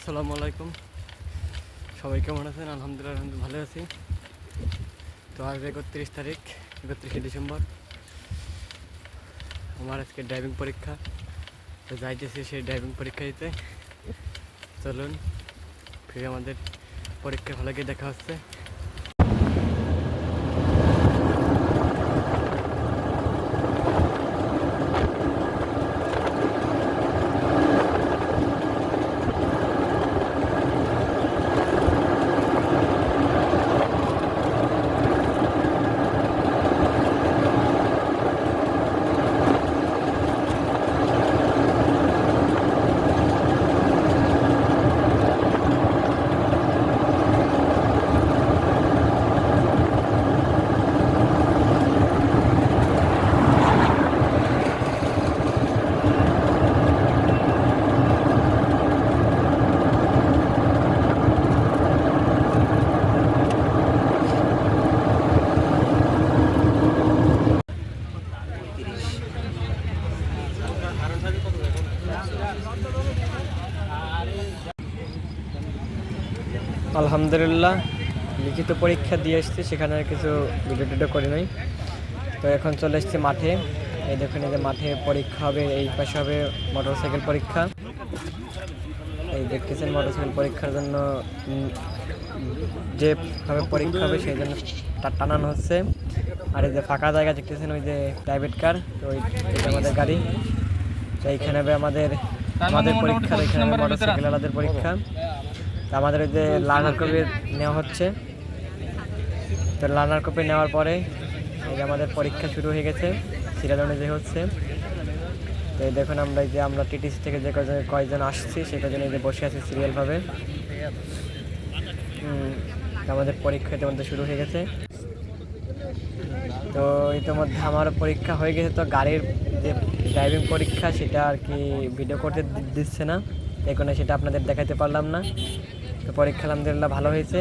আসসালামু আলাইকুম। সবাই কেমন আছেন? আলহামদুলিল্লাহ আলহামদুলিল্লাহ ভালো আছি। তো আজ একত্রিশ তারিখ, একত্রিশে ডিসেম্বর। আমার আজকে ড্রাইভিং পরীক্ষা। তো যাইতেছি সেই ড্রাইভিং পরীক্ষা দিতে। চলুন, ফিরে আমাদের পরীক্ষা ভালো গিয়ে দেখা হচ্ছে। আলহামদুলিল্লাহ, লিখিত পরীক্ষা দিয়ে এসেছি, সেখানে কিছু ভিডিও টিডিও করি নাই। তো এখন চলে এসেছি মাঠে। এই দেখুন, এই যে মাঠে পরীক্ষা হবে, এই পাশে হবে মোটরসাইকেল পরীক্ষা। এই দেখতেছেন মোটরসাইকেল পরীক্ষার জন্য যেভাবে পরীক্ষা হবে সেই জন্য টা- টানানো হচ্ছে। আর এই যে ফাঁকা জায়গা দেখতেছেন, ওই যে প্রাইভেট কার তো ওই আমাদের গাড়ি। তো এইখানে হবে আমাদের আমাদের পরীক্ষা এখানে মোটরসাইকেল আলাদের পরীক্ষা। আমাদের ওই যে লার্নার কপি নেওয়া হচ্ছে। তো লার্নার কপি নেওয়ার পরে এই যে আমাদের পরীক্ষা শুরু হয়ে গেছে সিরিয়াল অনুযায়ী হচ্ছে। তো এই দেখুন আমরা এই যে আমরা টিটিসি থেকে যে কয়জন কয়জন আসছি সে কয়জন এই যে বসে আছি সিরিয়ালভাবে আমাদের পরীক্ষা ইতিমধ্যে শুরু হয়ে গেছে। তো ইতিমধ্যে আমার পরীক্ষা হয়ে গেছে, তো গাড়ির যে ড্রাইভিং পরীক্ষা সেটা আর কি ভিডিও করতে দিচ্ছে না। এখন সেটা আপনাদের দেখাতে পারলাম না। তো পরীক্ষা আলহামদুলিল্লাহ ভালো হয়েছে।